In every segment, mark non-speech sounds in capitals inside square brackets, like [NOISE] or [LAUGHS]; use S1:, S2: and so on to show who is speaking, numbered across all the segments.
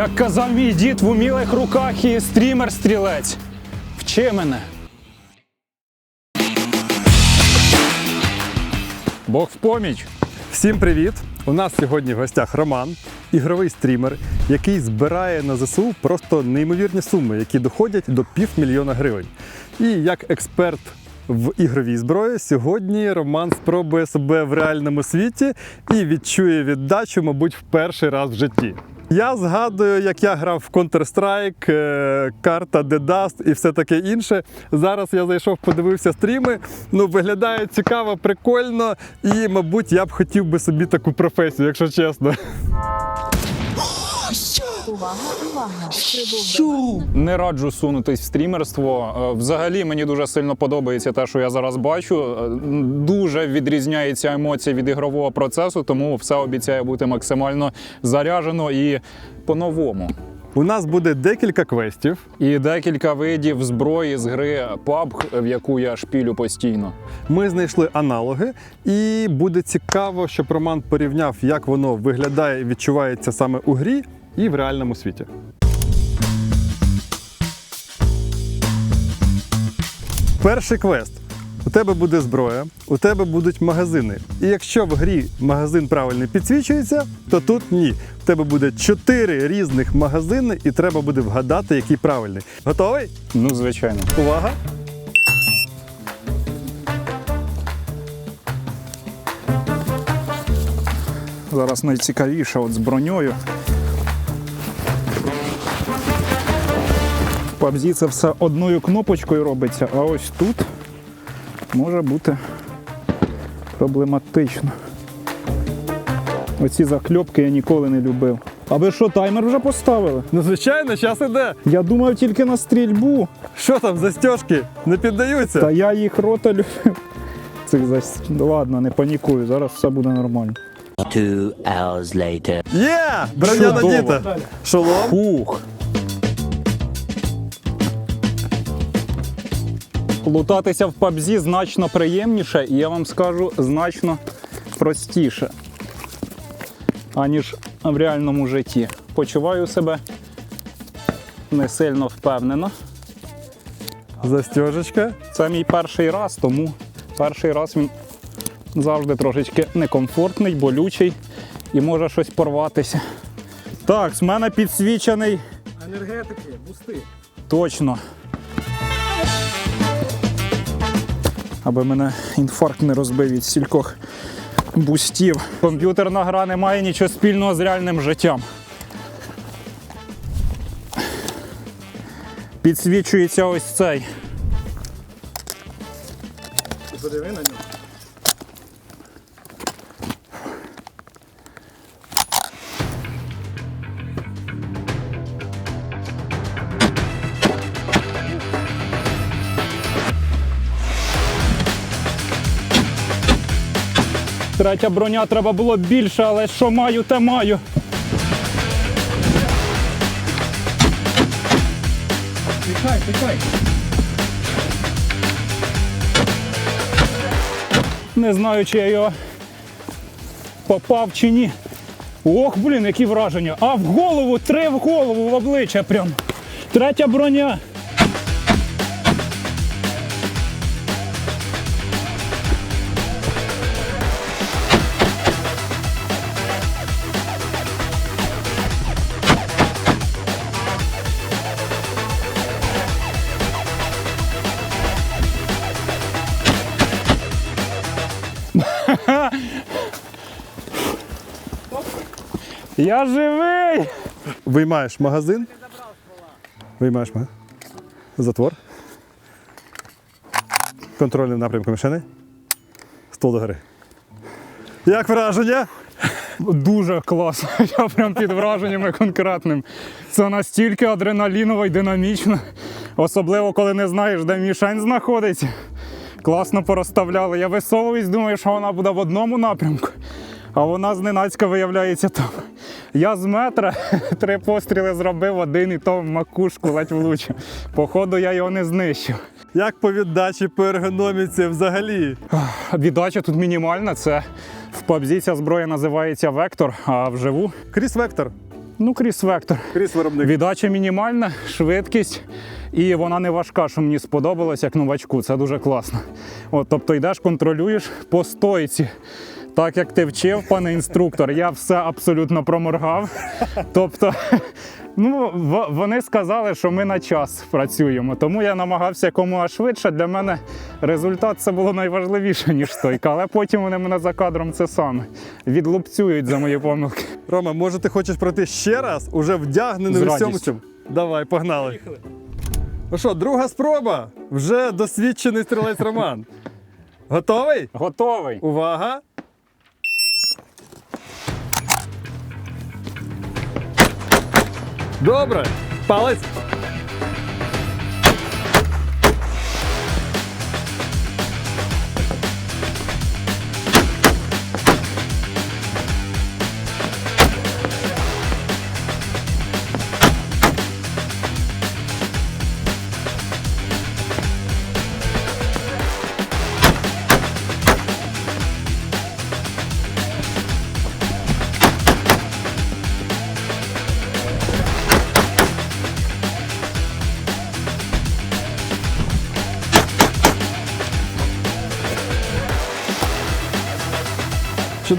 S1: Як казав мій дід, в умілих руках і стрімер-стрілець. Вчи мене. Бог в поміч.
S2: Всім привіт! У нас сьогодні в гостях Роман, ігровий стрімер, який збирає на ЗСУ просто неймовірні суми, які доходять до півмільйона гривень. І як експерт в ігровій зброї, сьогодні Роман спробує себе в реальному світі і відчує віддачу, мабуть, в перший раз в житті. Я згадую, як я грав в Counter-Strike, е, карта The Dust і все таке інше. Зараз я зайшов, подивився стріми. Ну, виглядає цікаво, прикольно, і, мабуть, я б хотів би собі таку професію, якщо чесно.
S3: Увага, увага! До
S1: Не раджу сунутись в стрімерство. Е, Взагалі мені дуже сильно подобається те, що я зараз бачу. Е, Дуже відрізняється емоція від ігрового процесу, тому все обіцяє бути максимально заряжено і по-новому.
S2: У нас буде декілька квестів.
S1: І декілька видів зброї з гри PUBG, в яку я шпілю постійно.
S2: Ми знайшли аналоги, і буде цікаво, щоб Роман порівняв, як воно виглядає і відчувається саме у грі і в реальному світі. Перший квест. У тебе буде зброя, у тебе будуть магазини. І якщо в грі магазин правильно підсвічується, то тут ні. У тебе буде чотири різних магазини, і треба буде вгадати, який правильний. Готовий?
S1: Ну, звичайно.
S2: Увага!
S1: Зараз найцікавіше от з броньою. PUBG це все одною кнопочкою робиться, а ось тут може бути проблематично. Оці закльопки я ніколи не любив. А ви що, таймер вже поставили?
S2: Ну, звичайно, час іде.
S1: Я думав тільки на стрільбу,
S2: Що там, застіжки? Не піддаються?
S1: та я їх рота любив. Цих зас... Ладно, не панікую, зараз все буде нормально.
S4: Two hours later.
S2: Є! Броня
S1: Чудово.
S2: надіта. Шолом.
S1: Фух. Лутатися в PUBG значно приємніше, і я вам скажу значно простіше, аніж в реальному житті. Почуваю себе не сильно впевнено.
S2: Застіжечка.
S1: Це мій перший раз, тому перший раз він завжди трошечки некомфортний, болючий і може щось порватися. Так, з мене підсвічений.
S2: Енергетики, бусти.
S1: Точно. Аби мене інфаркт не розбив від стількох бустів. Комп'ютерна гра не має нічого спільного з реальним життям. Підсвічується ось цей.
S2: Подиви на нього.
S1: Третя броня треба було більше, але що маю, те маю.
S2: Тихай, тихай.
S1: Не знаю, чи я його попав чи ні. Ох, блін, які враження. А в голову, три в голову, в обличчя прям. Третя броня. Я живий!
S2: Виймаєш магазин. Виймаєш магазин. Затвор. Контрольним напрямку машини. Стол догори. Як враження?
S1: Дуже класно. [LAUGHS] Я прям під враженнями конкретним. Це настільки адреналіново і динамічно. Особливо, коли не знаєш, де мішень знаходиться. Класно порозставляли. Я висовуюсь, думаю, що вона буде в одному напрямку, а вона зненацька виявляється там. Я з метра [LAUGHS] три постріли зробив, один і то в макушку ледь влучив. Походу, я його не знищив.
S2: Як по віддачі по ергономіці взагалі?
S1: Віддача тут мінімальна. Це в PUBG ця зброя називається Вектор, а вживу
S2: Кріс Вектор.
S1: Ну, кріс-вектор.
S2: Кріс виробник.
S1: Віддача мінімальна, швидкість, і вона не важка, що мені сподобалось як новачку. Це дуже класно. От, тобто йдеш, контролюєш по стойці. Так як ти вчив, пане інструктор, я все абсолютно проморгав. Тобто, ну, вони сказали, що ми на час працюємо, тому я намагався якомога швидше. Для мене результат це було найважливіше, ніж стойка. Але потім вони мене за кадром це саме відлупцюють за мої помилки.
S2: Рома, може ти хочеш пройти ще раз, уже вдягнений
S1: З
S2: в цьому? Давай, погнали. Ну що, друга спроба. Вже досвідчений стрілець Роман. Готовий?
S1: Готовий.
S2: Увага! Добре. Палець.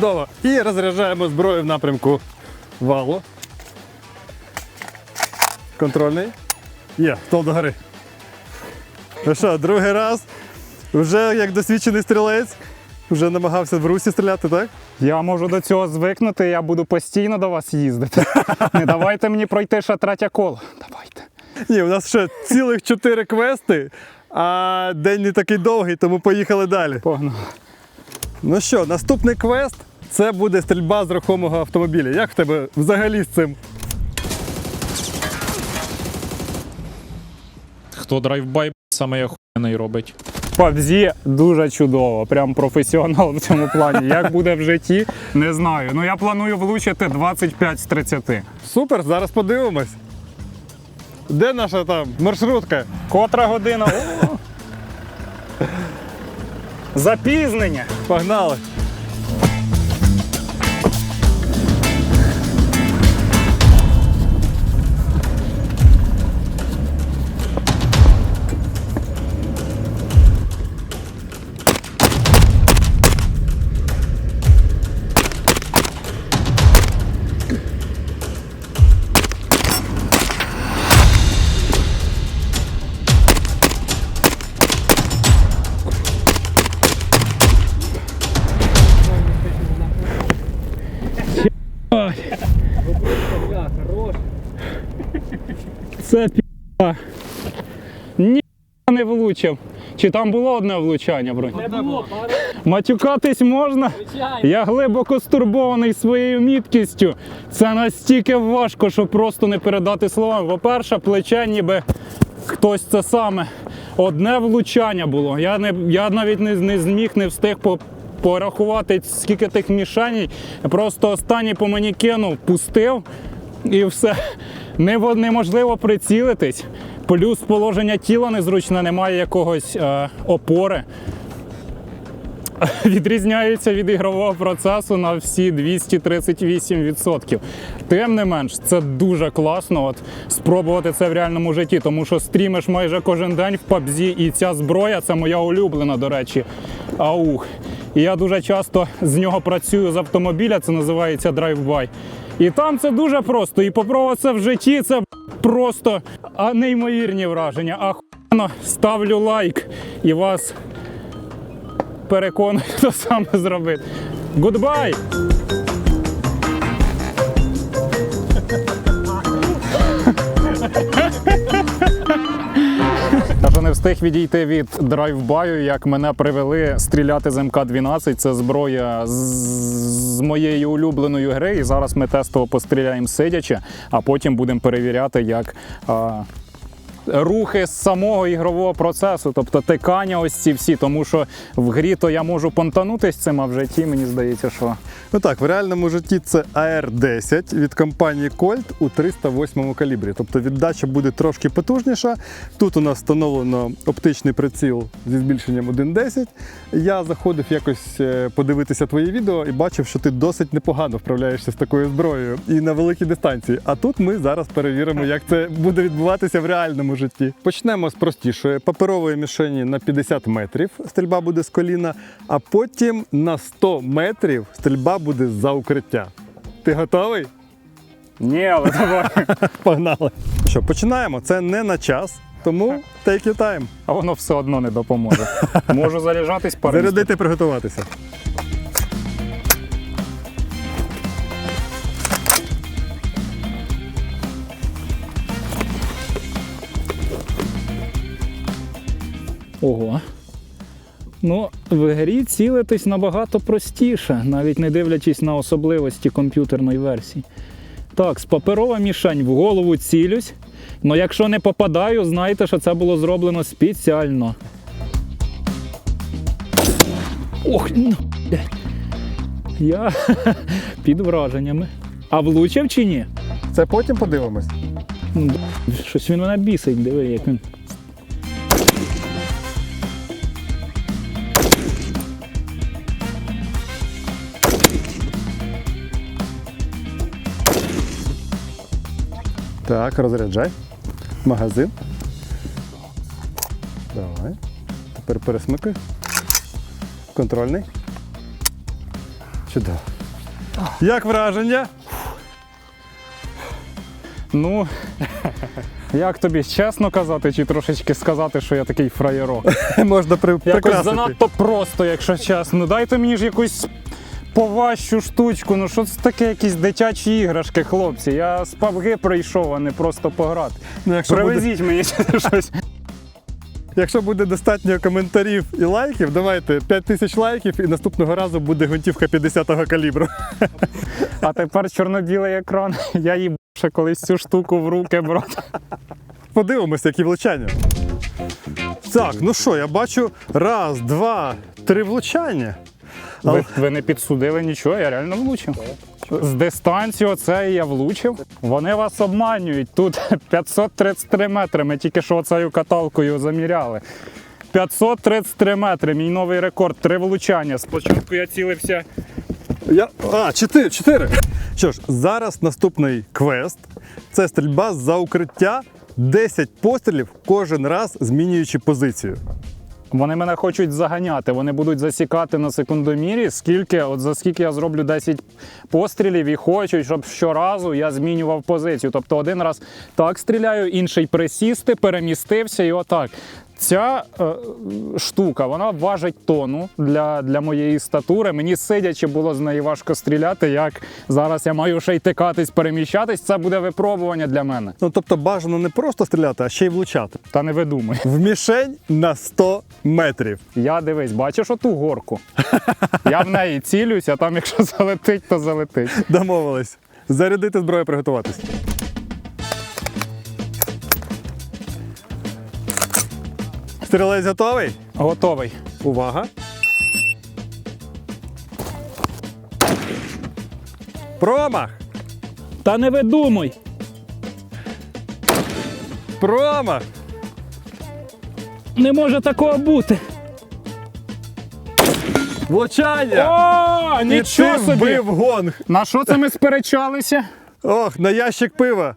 S2: Чудово. І розряджаємо зброю в напрямку валу. Контрольний. Є, стол догори. Ну що, другий раз. Вже як досвідчений стрілець. Вже намагався в русі стріляти, так?
S1: Я можу до цього звикнути, я буду постійно до вас їздити. [LAUGHS] Не давайте мені пройти ще третє коло. Давайте.
S2: Ні, у нас ще цілих чотири квести, а день не такий довгий, тому поїхали далі.
S1: Погнали.
S2: Ну що, наступний квест це буде стрільба з рухомого автомобіля. Як в тебе взагалі з цим?
S5: Хто драйвбай саме охуєнний робить.
S1: PUBG дуже чудово, прям професіонал в цьому плані. Як буде в житті, не знаю. Ну я планую влучити 25 з 30.
S2: Супер, зараз подивимось. Де наша там маршрутка?
S1: Котра година? О! [LAUGHS] Запізнення.
S2: Погнали.
S1: Це пі***а. Ні не влучив. Чи там було одне влучання, бронь? Не було. Матюкатись можна? Я глибоко стурбований своєю міткістю. Це настільки важко, що просто не передати словами. По-перше, плече ніби хтось це саме. Одне влучання було. Я, не, я навіть не, не зміг, не встиг по, порахувати, скільки тих мішаній. Просто останній по мені кинув, пустив і все. Неможливо прицілитись. Плюс положення тіла незручне, немає якогось е, опори. [LAUGHS] Відрізняється від ігрового процесу на всі 238%. Тим не менш, це дуже класно от, спробувати це в реальному житті, тому що стрімиш майже кожен день в PUBG, і ця зброя це моя улюблена, до речі, аух. І я дуже часто з нього працюю з автомобіля, це називається драйвбай. І там це дуже просто. І попробувати це в житті це просто а, неймовірні враження. Ахуєнно, ставлю лайк і вас переконую, [LAUGHS] хто саме зробити. Гудбай! Встиг відійти від драйвбаю, як мене привели стріляти з МК-12. Це зброя з, з моєї улюбленої гри. І зараз ми тестово постріляємо сидячи, а потім будемо перевіряти, як. А, Рухи з самого ігрового процесу, тобто тикання, ось ці всі, тому що в грі то я можу понтанутись цим, а в житті мені здається, що
S2: Ну так, в реальному житті це AR-10 від компанії Colt у 308 калібрі. Тобто віддача буде трошки потужніша. Тут у нас встановлено оптичний приціл зі збільшенням 1.10. Я заходив якось е, подивитися твоє відео і бачив, що ти досить непогано вправляєшся з такою зброєю і на великій дистанції. А тут ми зараз перевіримо, як це буде відбуватися в реальному житті. Почнемо з простішої паперової мішені на 50 метрів. Стрільба буде з коліна, а потім на 100 метрів стрільба буде за укриття. Ти готовий?
S1: Ні, але давай. [LAUGHS]
S2: Погнали. Що, починаємо? Це не на час, тому [LAUGHS] take your time.
S1: А воно все одно не допоможе. Можу заряджатись [LAUGHS] пару.
S2: Зарядити, приготуватися.
S1: Ого. Ну, в грі цілитись набагато простіше, навіть не дивлячись на особливості комп'ютерної версії. Так, з паперова мішень в голову цілюсь. але якщо не попадаю, знайте, що це було зроблено спеціально. Ох, ну, блядь. Я [LAUGHS] під враженнями. А влучив чи ні?
S2: Це потім подивимось.
S1: Ну, Щось він мене бісить, диви, як він.
S2: Так, розряджай. Магазин. Давай. Тепер пересмикай. Контрольний. Чудово. Як враження?
S1: Ну, як тобі чесно казати, чи трошечки сказати, що я такий фраєрок?
S2: Можна при...
S1: Якось
S2: прикрасити.
S1: занадто просто, якщо чесно. Дайте мені ж якусь поважчу штучку. Ну що це таке, якісь дитячі іграшки, хлопці? Я з PUBG прийшов, а не просто пограти.
S2: Ну, якщо, буде,
S1: Привезіть мені щось.
S2: якщо буде достатньо коментарів і лайків, давайте 5 тисяч лайків і наступного разу буде гвинтівка 50-го калібру.
S1: А тепер чорно-білий екран. Я їб ще колись цю штуку в руки брат.
S2: Подивимося, які влучання. Так, ну що, я бачу раз, два, три влучання.
S1: Ви, ви не підсудили нічого, я реально влучив. З дистанції оце я влучив. Вони вас обманюють. Тут [LAUGHS] 533 метри. Ми тільки що оцею каталкою заміряли. 533 метри, мій новий рекорд, три влучання. Спочатку я цілився.
S2: Я... А, чотири, чотири. Що ж, зараз наступний квест це стрільба за укриття. 10 пострілів кожен раз змінюючи позицію.
S1: Вони мене хочуть заганяти. Вони будуть засікати на секундомірі, скільки, от за скільки я зроблю 10 пострілів і хочуть, щоб щоразу я змінював позицію. Тобто один раз так стріляю, інший присісти, перемістився і отак. Ця е, штука вона важить тону для, для моєї статури. Мені сидячи було з неї важко стріляти. Як зараз я маю ще й тикатись, переміщатись. Це буде випробування для мене.
S2: Ну тобто бажано не просто стріляти, а ще й влучати.
S1: Та не видумай.
S2: В мішень на 100 метрів.
S1: Я дивись, бачиш оту горку. Я в неї цілюсь, а там, якщо залетить, то залетить.
S2: Домовились. Зарядити зброю, приготуватись. Стрілець готовий?
S1: Готовий.
S2: Увага. Промах!
S1: Та не видумуй.
S2: Промах!
S1: Не може такого бути.
S2: Влучання!
S1: О,
S2: І
S1: нічого
S2: ти
S1: собі.
S2: вбив гонг!
S1: На що це ми сперечалися?
S2: Ох, на ящик пива.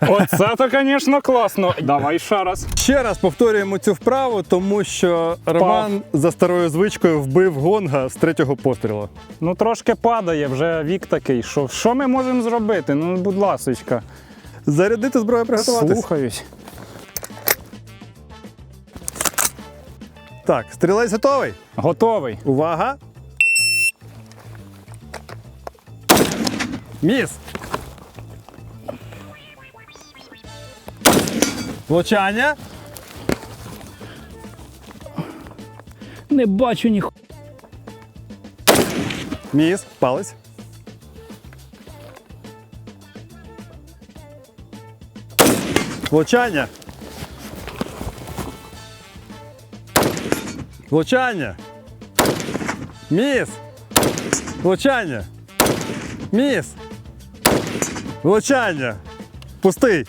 S1: Оце то, звісно, класно. Давай ще раз.
S2: Ще раз повторюємо цю вправу, тому що Роман за старою звичкою вбив гонга з третього пострілу.
S1: Ну трошки падає, вже вік такий. Що, що ми можемо зробити? Ну, будь ласочка.
S2: Зарядити зброю, приготуватись.
S1: Слухаюсь.
S2: Так, стрілець готовий.
S1: Готовий.
S2: Увага! Міс! Влучання.
S1: Не бачу ні
S2: Міс. Палець. Влучання. Влучання. Міс. Влучання. Міс. Влучання. Пустий.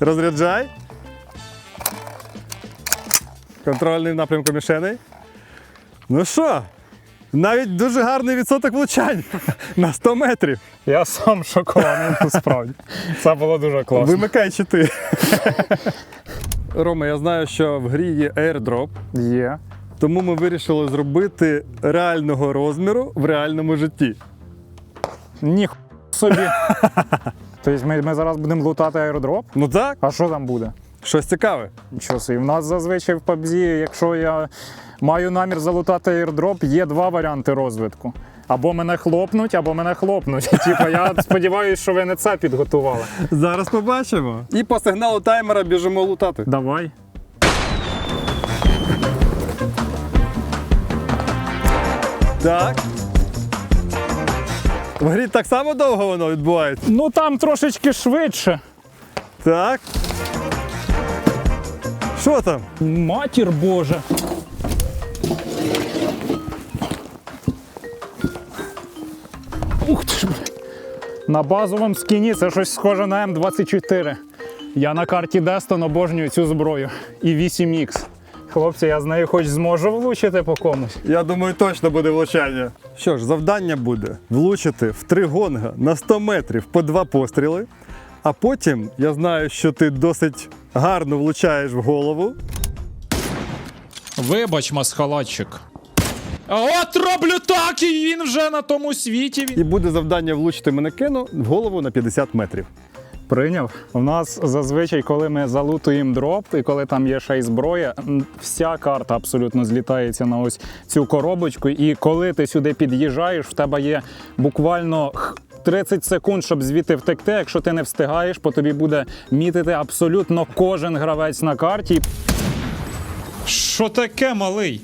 S2: Розряджай. Контрольний в напрямку мішеней. Ну що? Навіть дуже гарний відсоток влучань [LAUGHS] на 100 метрів.
S1: Я сам шокований, насправді. Це було дуже класно.
S2: Вимикай щити. [LAUGHS] Рома, я знаю, що в грі є airdrop,
S1: Є.
S2: тому ми вирішили зробити реального розміру в реальному житті.
S1: Ні собі. [LAUGHS] Тобто ми, ми зараз будемо лутати аеродроп.
S2: Ну так,
S1: А що там буде?
S2: Щось цікаве.
S1: Нічого собі. В нас зазвичай в PUBG, якщо я маю намір залутати airdrop, є два варіанти розвитку. Або мене хлопнуть, або мене хлопнуть. [LAUGHS] Типа, я сподіваюся, що ви не це підготували.
S2: Зараз побачимо. І по сигналу таймера біжимо лутати.
S1: Давай.
S2: Так. В грі так само довго воно відбувається.
S1: Ну там трошечки швидше.
S2: Так. Що там?
S1: Матір Божа. Ух ти ж, бля. На базовому скіні це щось схоже на М24. Я на карті Дестон обожнюю цю зброю. І 8Х. Хлопці, я з нею хоч зможу влучити по комусь.
S2: Я думаю, точно буде влучання. Що ж, завдання буде влучити в три гонга на 100 метрів по два постріли. А потім я знаю, що ти досить гарно влучаєш в голову.
S5: Вибач, масхалатчик. А от роблю так, і він вже на тому світі.
S2: І буде завдання влучити манекену в голову на 50 метрів.
S1: Прийняв. У нас зазвичай, коли ми залутуємо дроп, і коли там є ще й зброя, вся карта абсолютно злітається на ось цю коробочку. І коли ти сюди під'їжджаєш, в тебе є буквально 30 секунд, щоб звідти втекти. Якщо ти не встигаєш, по тобі буде мітити абсолютно кожен гравець на карті.
S5: Що таке, малий?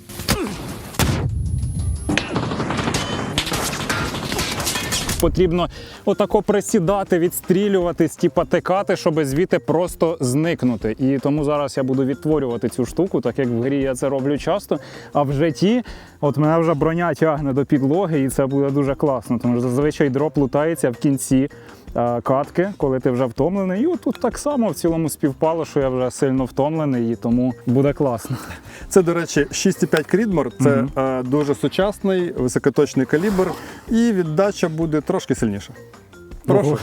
S1: Потрібно отако присідати, відстрілюватись, типа текати, щоб звідти просто зникнути. І тому зараз я буду відтворювати цю штуку, так як в грі я це роблю часто. А в житті, от мене вже броня тягне до підлоги, і це буде дуже класно. Тому що зазвичай дроп лутається в кінці катки, коли ти вже втомлений. І отут так само в цілому співпало, що я вже сильно втомлений, і тому буде класно.
S2: Це, до речі, 6,5 Крідмор. Це е, дуже сучасний, високоточний калібр, і віддача буде трошки сильніша. Прошу.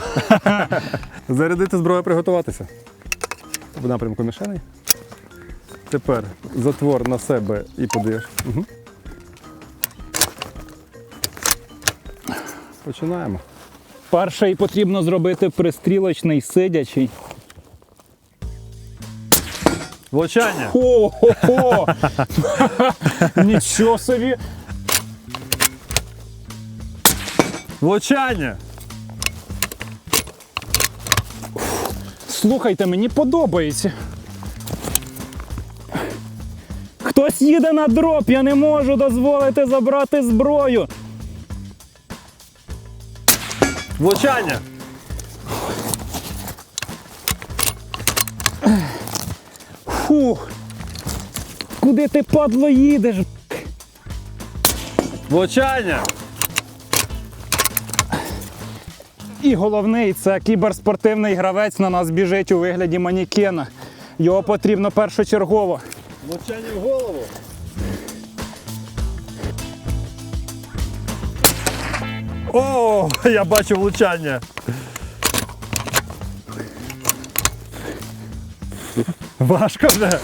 S2: [LAUGHS] Зарядити зброю, приготуватися. В напрямку мішеней. Тепер затвор на себе і подаєш. Угу. Починаємо.
S1: Перший потрібно зробити пристрілочний сидячий.
S2: Влучання.
S1: Хо-хо-хо! [LAUGHS] Нічого собі!
S2: Влучання.
S1: Слухайте, мені подобається. Хтось їде на дроп, я не можу дозволити забрати зброю.
S2: Влучання.
S1: Фух. Куди ти падло їдеш?
S2: Влучання.
S1: І головний це кіберспортивний гравець на нас біжить у вигляді манікена. Його потрібно першочергово.
S2: Влучання в голову. О, [LAUGHS] я бачу влучання. Важко вже.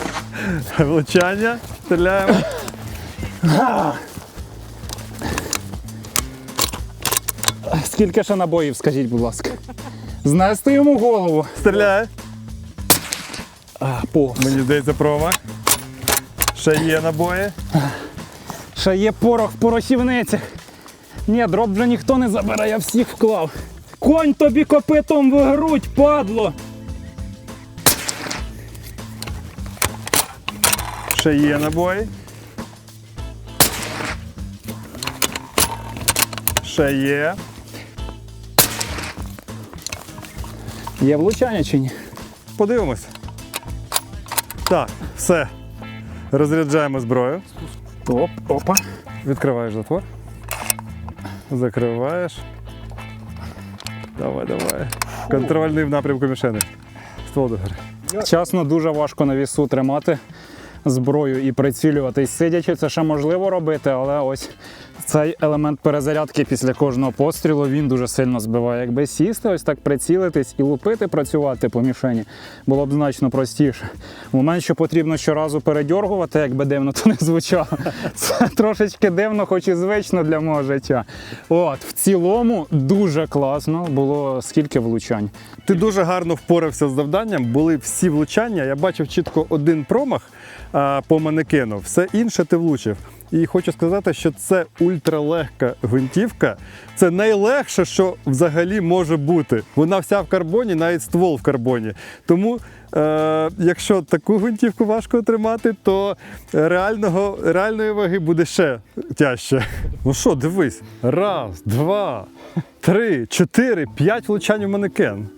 S2: Влучання. Стріляємо.
S1: Скільки ще набоїв, скажіть, будь ласка. Знести йому голову.
S2: Стріляє.
S1: А, повз.
S2: Мені здається, промах. Ще є набої.
S1: Ще є порох в порохівницях. Ні, дроп вже ніхто не забере, я всіх вклав. Конь тобі копитом в грудь, падло!
S2: Ще є набої. Ще є.
S1: Є влучання чи ні?
S2: Подивимось. Так, все. Розряджаємо зброю.
S1: Оп, опа.
S2: Відкриваєш затвор. Закриваєш. Давай, давай. Контрольний в напрямку мішени. Ствол догори.
S1: Часно дуже важко на вісу тримати зброю і прицілюватись сидячи. Це ще можливо робити, але ось цей елемент перезарядки після кожного пострілу він дуже сильно збиває. Якби сісти, ось так прицілитись і лупити, працювати по мішені, було б значно простіше. Момент, що потрібно щоразу передьоргувати, якби дивно то не звучало. [LAUGHS] Це трошечки дивно, хоч і звично для мого життя. От, в цілому дуже класно було скільки влучань.
S2: Ти дуже гарно впорався з завданням. Були всі влучання. Я бачив чітко один промах по манекену, все інше ти влучив. І хочу сказати, що це ультралегка гвинтівка. Це найлегше, що взагалі може бути. Вона вся в карбоні, навіть ствол в карбоні. Тому, е, якщо таку гвинтівку важко отримати, то реального, реальної ваги буде ще тяжче. Ну що, дивись, раз, два, три, чотири, п'ять влучань в манекен.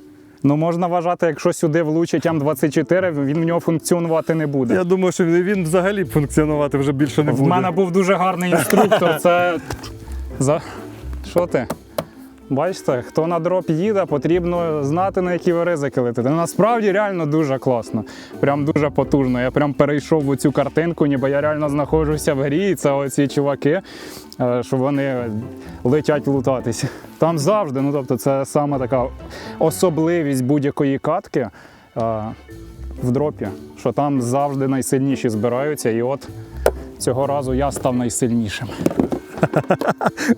S1: Ну, можна вважати, якщо сюди влучить М24, він в нього функціонувати не буде.
S2: Я думаю, що він взагалі функціонувати вже більше не
S1: В
S2: У
S1: мене був дуже гарний інструктор. Це. За... Що ти? Бачите, хто на дроп їде, потрібно знати, на які ви ризики летите. Насправді реально дуже класно. Прям дуже потужно. Я прям перейшов в цю картинку, ніби я реально знаходжуся в грі, і це оці чуваки, е, що вони летять лутатись. Там завжди, ну тобто, це саме така особливість будь-якої катки. е, В дропі, що там завжди найсильніші збираються, і от цього разу я став найсильнішим.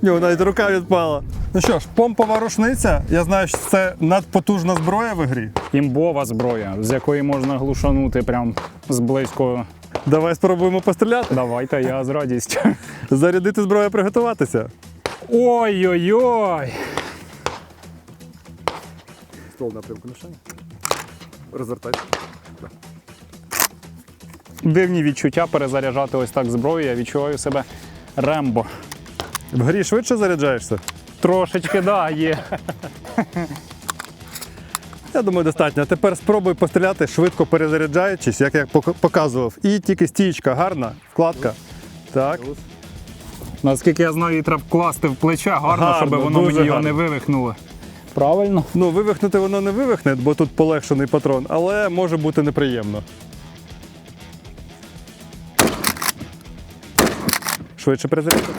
S2: В нього навіть рука відпала. Ну що ж, помпова рушниця. Я знаю, що це надпотужна зброя в грі.
S1: Імбова зброя, з якої можна глушанути прям зблизько.
S2: Давай спробуємо постріляти.
S1: Давайте я з радістю.
S2: Зарядити зброю, приготуватися.
S1: Ой-ой-ой!
S2: Ствол напрямку мішені. Розвертайся.
S1: Дивні відчуття перезаряджати ось так зброю. Я відчуваю себе рембо.
S2: В грі швидше заряджаєшся?
S1: Трошечки, да, є.
S2: Я думаю, достатньо. А тепер спробуй постріляти, швидко перезаряджаючись, як я показував. І тільки стійка гарна, вкладка. Так.
S1: Наскільки я знаю, її треба вкласти в плече гарно,
S2: Гарно,
S1: щоб воно мені його не вивихнуло. Правильно?
S2: Ну, вивихнути воно не вивихне, бо тут полегшений патрон, але може бути неприємно. Швидше перезарядка.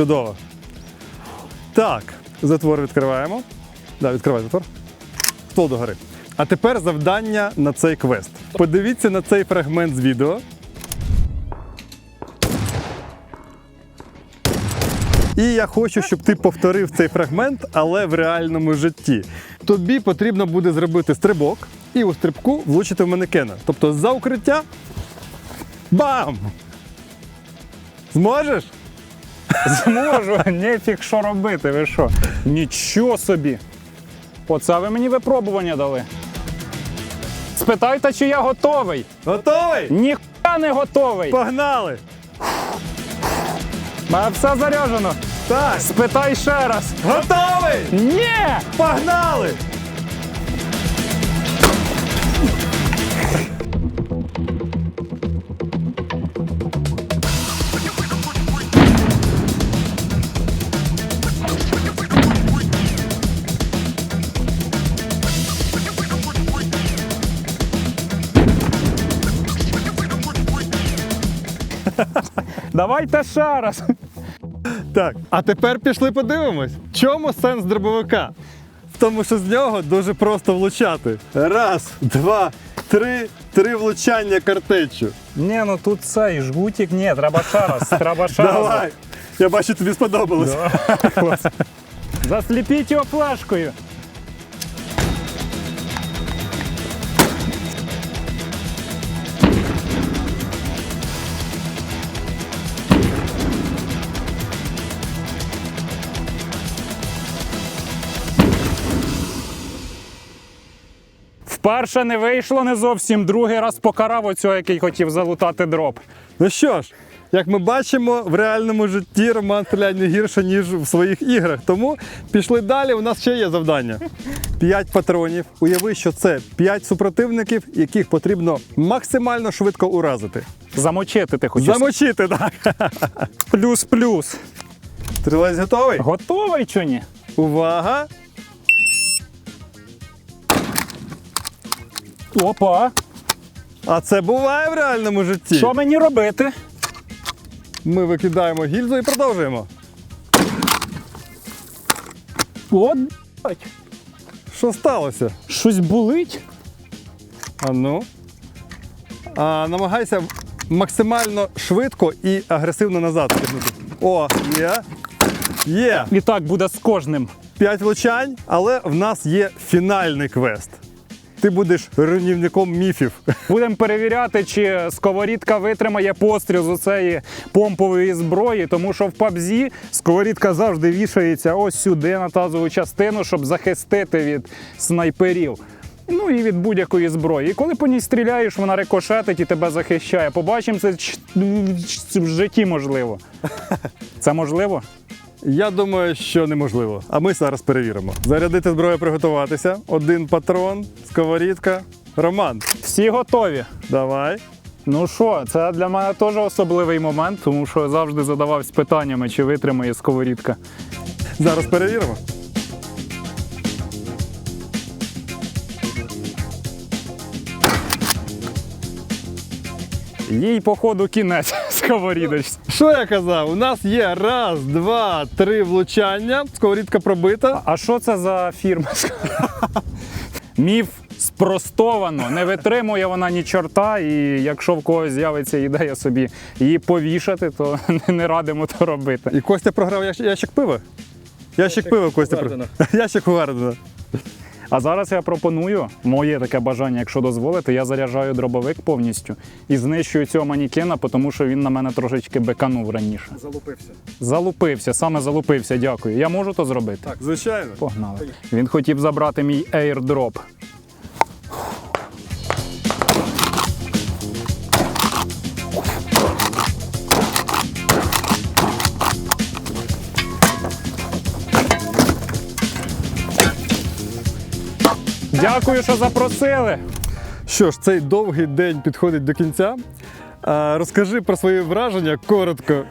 S2: Чудово. Так, затвор відкриваємо. Да, відкривай затвор. Стол догори. А тепер завдання на цей квест. Подивіться на цей фрагмент з відео. І я хочу, щоб ти повторив цей фрагмент, але в реальному житті. Тобі потрібно буде зробити стрибок і у стрибку влучити в манекена. Тобто за укриття. Бам! Зможеш? [LAUGHS]
S1: Зможу, нефіг що робити, ви що? Нічого собі. Оце ви мені випробування дали. Спитайте, чи я готовий.
S2: Готовий?
S1: Ніхуя не готовий.
S2: Погнали!
S1: У мене все заряджено.
S2: Так!
S1: Спитай ще раз.
S2: Готовий!
S1: Ні!
S2: Погнали!
S1: Давайте ще раз.
S2: Так, а тепер пішли подивимось. В чому сенс дробовика? В тому, що з нього дуже просто влучати. Раз, два, три, три влучання картечю.
S1: Ні, ну тут цей жгутик, ні, треба ще раз. Треба ще раз.
S2: Давай! Я бачу, тобі сподобалось.
S1: Клас. Засліпіть його флешкою. Вперше не вийшло не зовсім. Другий раз покарав оцього, який хотів залутати дроп.
S2: Ну що ж, Як ми бачимо, в реальному житті Роман стріляє не гірше, ніж в своїх іграх. Тому пішли далі. У нас ще є завдання. П'ять патронів. Уяви, що це п'ять супротивників, яких потрібно максимально швидко уразити.
S1: Замочити ти хочеш.
S2: Замочити, так.
S1: Плюс-плюс.
S2: Стрілець готовий?
S1: Готовий чи ні?
S2: Увага!
S1: Опа.
S2: А це буває в реальному житті.
S1: Що мені робити?
S2: Ми викидаємо гільзу і продовжуємо.
S1: От, бать.
S2: Що сталося?
S1: щось болить.
S2: А ну. А, намагайся максимально швидко і агресивно назад тягнути. О, є. Є.
S1: І так буде з кожним.
S2: П'ять влучань, але в нас є фінальний квест. Ти будеш руйнівником міфів.
S1: Будемо перевіряти, чи сковорідка витримає постріл з оцеї помпової зброї, тому що в PUBG сковорідка завжди вішається ось сюди на тазову частину, щоб захистити від снайперів. Ну і від будь-якої зброї. І коли по ній стріляєш, вона рикошетить і тебе захищає. Побачимо це в житті можливо. Це можливо?
S2: Я думаю, що неможливо. А ми зараз перевіримо. Зарядити зброю, приготуватися. Один патрон, сковорідка. Роман,
S1: Всі готові.
S2: давай.
S1: Ну що, це для мене теж особливий момент, тому що я завжди задавався питаннями, чи витримає сковорідка.
S2: Зараз перевіримо.
S1: Їй, походу, кінець [LAUGHS] сковорідочці.
S2: Що я казав? У нас є раз, два, три влучання. Сковорідка пробита.
S1: А що це за фірма? [LAUGHS] Міф спростовано, не витримує вона ні чорта, і якщо в когось з'явиться ідея собі її повішати, то [LAUGHS] не радимо то робити.
S2: І Костя програв ящ- ящик пива. Ящик пива Костя програв. Ящик у Гардена.
S1: А зараз я пропоную моє таке бажання, якщо дозволите, я заряджаю дробовик повністю і знищую цього манікена, тому що він на мене трошечки беканув раніше.
S2: Залупився.
S1: Залупився, саме залупився, дякую. Я можу то зробити?
S2: Так, звичайно.
S1: Погнали. Він хотів забрати мій airdrop. Дякую, що запросили.
S2: Що ж, цей довгий день підходить до кінця. Розкажи про свої враження коротко.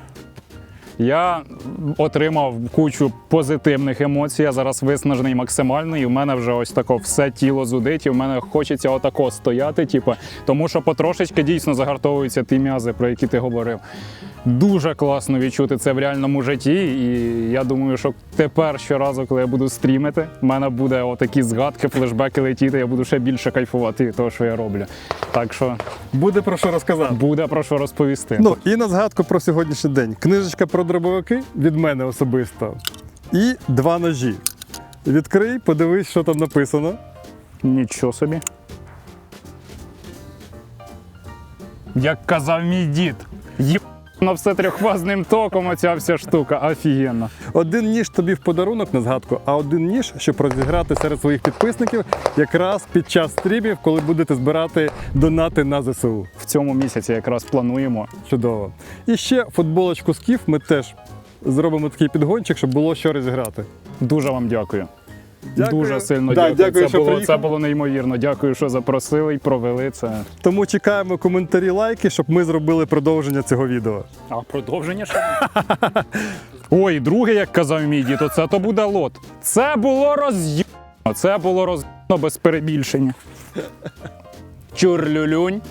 S1: Я отримав кучу позитивних емоцій. Я зараз виснажений максимально, і в мене вже ось тако все тіло зудить, і в мене хочеться отако стояти, типу, тому що потрошечки дійсно загартовуються ті м'язи, про які ти говорив. Дуже класно відчути це в реальному житті. І я думаю, що тепер щоразу, коли я буду стрімити, в мене буде отакі згадки, флешбеки летіти, я буду ще більше кайфувати від того, що я роблю. Так що
S2: Буде про що розказати.
S1: буде про що розповісти.
S2: Ну і на згадку про сьогоднішній день. Книжечка про дробовики від мене особисто. І два ножі. Відкрий, подивись, що там написано.
S1: Нічого собі. Як казав мій дід, на все трьохфазним током оця вся штука. Офігенно.
S2: Один ніж тобі в подарунок на згадку, а один ніж, щоб розіграти серед своїх підписників якраз під час стрімів, коли будете збирати донати на ЗСУ.
S1: В цьому місяці якраз плануємо.
S2: Чудово. І ще футболочку скіф ми теж зробимо такий підгончик, щоб було що розіграти.
S1: Дуже вам дякую.
S2: Дякую.
S1: Дуже сильно
S2: Да,
S1: дякую.
S2: дякую,
S1: це,
S2: що
S1: було, це було неймовірно. Дякую, що запросили і провели це.
S2: Тому чекаємо коментарі, лайки, щоб ми зробили продовження цього відео.
S1: А продовження ще? [LAUGHS] Ой, друге, як казав мій дід, то це то буде лот. Це було роз'єбно. Це було роз'єбно без перебільшення. Чурлюлюнь.